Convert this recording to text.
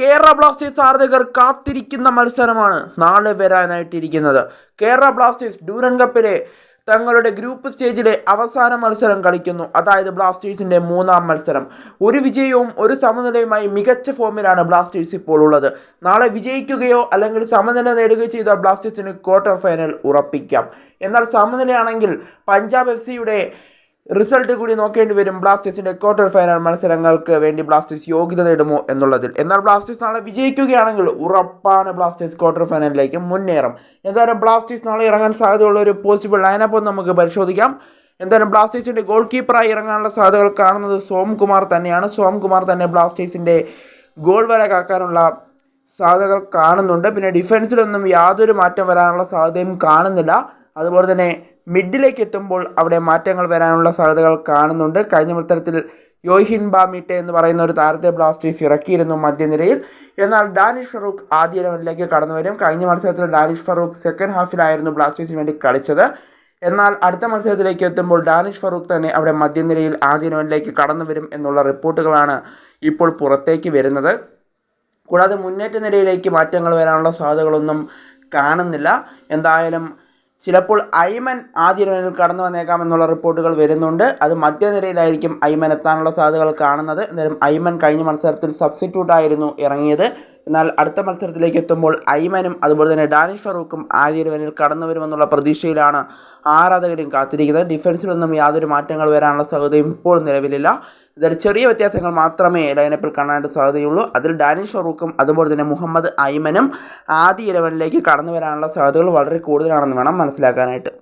Kerala Blasters ആരാധകർ കാത്തിരിക്കുന്ന മത്സരമാണ് നാളെ വരാനായിട്ടിരിക്കുന്നത്. കേരള ബ്ലാസ്റ്റേഴ്സ് ഡൂരൻ കപ്പിലെ തങ്ങളുടെ ഗ്രൂപ്പ് സ്റ്റേജിലെ അവസാന മത്സരം കളിക്കുന്നു. അതായത് ബ്ലാസ്റ്റേഴ്സിന്റെ മൂന്നാം മത്സരം. ഒരു വിജയവും ഒരു സമനിലയുമായി മികച്ച ഫോമിലാണ് ബ്ലാസ്റ്റേഴ്സ് ഇപ്പോൾ ഉള്ളത്. നാളെ വിജയിക്കുകയോ അല്ലെങ്കിൽ സമനില നേടുകയോ ചെയ്ത ബ്ലാസ്റ്റേഴ്സിന് ക്വാർട്ടർ ഫൈനൽ ഉറപ്പിക്കാം. എന്നാൽ സമനിലയാണെങ്കിൽ പഞ്ചാബ് എഫ് സിയുടെ റിസൾട്ട് കൂടി നോക്കേണ്ടി വരും. ബ്ലാസ്റ്റേഴ്സിന്റെ ക്വാർട്ടർ ഫൈനൽ മത്സരങ്ങൾക്ക് വേണ്ടി ബ്ലാസ്റ്റേഴ്സ് യോഗ്യത നേടുമോ എന്നുള്ളതിൽ. എന്നാൽ ബ്ലാസ്റ്റേഴ്സ് നാളെ വിജയിക്കുകയാണെങ്കിൽ ഉറപ്പാണ് ബ്ലാസ്റ്റേഴ്സ് ക്വാർട്ടർ ഫൈനലിലേക്ക് മുന്നേറും. എന്തായാലും ബ്ലാസ്റ്റേഴ്സ് നാളെ ഇറങ്ങാൻ സാധ്യതയുള്ള ഒരു പോസിബിൾ ലൈനപ്പ് നമുക്ക് പരിശോധിക്കാം. എന്തായാലും ബ്ലാസ്റ്റേഴ്സിന്റെ ഗോൾ കീപ്പറായി ഇറങ്ങാനുള്ള സാധ്യതകൾ കാണുന്നത് സോംകുമാർ തന്നെയാണ്. സോംകുമാർ തന്നെ ബ്ലാസ്റ്റേഴ്സിന്റെ ഗോൾ വര കാക്കാനുള്ള സാധ്യതകൾ കാണുന്നുണ്ട്. പിന്നെ ഡിഫൻസിലൊന്നും യാതൊരു മാറ്റം വരാനുള്ള സാധ്യതയും കാണുന്നില്ല. അതുപോലെ തന്നെ മിഡിലേക്ക് എത്തുമ്പോൾ അവിടെ മാറ്റങ്ങൾ വരാനുള്ള സാധ്യതകൾ കാണുന്നുണ്ട്. കഴിഞ്ഞ മത്സരത്തിൽ യോഹിൻ ബാമിട്ടെ എന്ന് പറയുന്ന ഒരു താരത്തെ ബ്ലാസ്റ്റേഴ്സ് ഇറക്കിയിരുന്നു മധ്യനിരയിൽ. എന്നാൽ ഡാനിഷ് ഫറൂഖ് ആദ്യ ലെവലിലേക്ക് കടന്നു വരും. കഴിഞ്ഞ മത്സരത്തിൽ ഡാനിഷ് ഫറൂഖ് സെക്കൻഡ് ഹാഫിലായിരുന്നു ബ്ലാസ്റ്റേഴ്സിന് വേണ്ടി കളിച്ചത്. എന്നാൽ അടുത്ത മത്സരത്തിലേക്ക് എത്തുമ്പോൾ ഡാനിഷ് ഫറൂഖ് തന്നെ അവിടെ മധ്യനിരയിൽ ആദ്യ ലെവലിലേക്ക് കടന്നു വരും എന്നുള്ള റിപ്പോർട്ടുകളാണ് ഇപ്പോൾ പുറത്തേക്ക് വരുന്നത്. കൂടാതെ മുന്നേറ്റ നിരയിലേക്ക് മാറ്റങ്ങൾ വരാനുള്ള സാധ്യതകളൊന്നും കാണുന്നില്ല. എന്തായാലും ചിലപ്പോൾ ഐമൻ ആദ്യ ലെവലിൽ കടന്നു വന്നേക്കാം എന്നുള്ള റിപ്പോർട്ടുകൾ വരുന്നുണ്ട്. അത് മധ്യനിരയിലായിരിക്കും ഐമൻ എത്താനുള്ള സാധ്യതകൾ കാണുന്നത്. എന്തായാലും ഐമൻ കഴിഞ്ഞ മത്സരത്തിൽ സബ്സ്റ്റിറ്റ്യൂട്ട് ആയിരുന്നു ഇറങ്ങിയത്. എന്നാൽ അടുത്ത മത്സരത്തിലേക്ക് എത്തുമ്പോൾ ഐമനും അതുപോലെ തന്നെ ഡാനിഷ് ഫറൂഖും ആദ്യ ഇലവനിൽ കടന്നു വരുമെന്നുള്ള പ്രതീക്ഷയിലാണ് ആരാധകരും കാത്തിരിക്കുന്നത്. ഡിഫൻസിൽ നിന്നും യാതൊരു മാറ്റങ്ങൾ വരാനുള്ള സാധ്യതയും ഇപ്പോൾ നിലവിലില്ല. ഇതൊരു ചെറിയ വ്യത്യാസങ്ങൾ മാത്രമേ ലൈനപ്പിൽ കാണാനായിട്ട് സാധ്യതയുള്ളൂ. അതിൽ ഡാനിഷ് ഫറൂഖും അതുപോലെ തന്നെ മുഹമ്മദ് ഐമനും ആദ്യ ഇലവനിലേക്ക് കടന്നു വരാനുള്ള സാധ്യതകൾ വളരെ കൂടുതലാണെന്ന് വേണം മനസ്സിലാക്കാനായിട്ട്.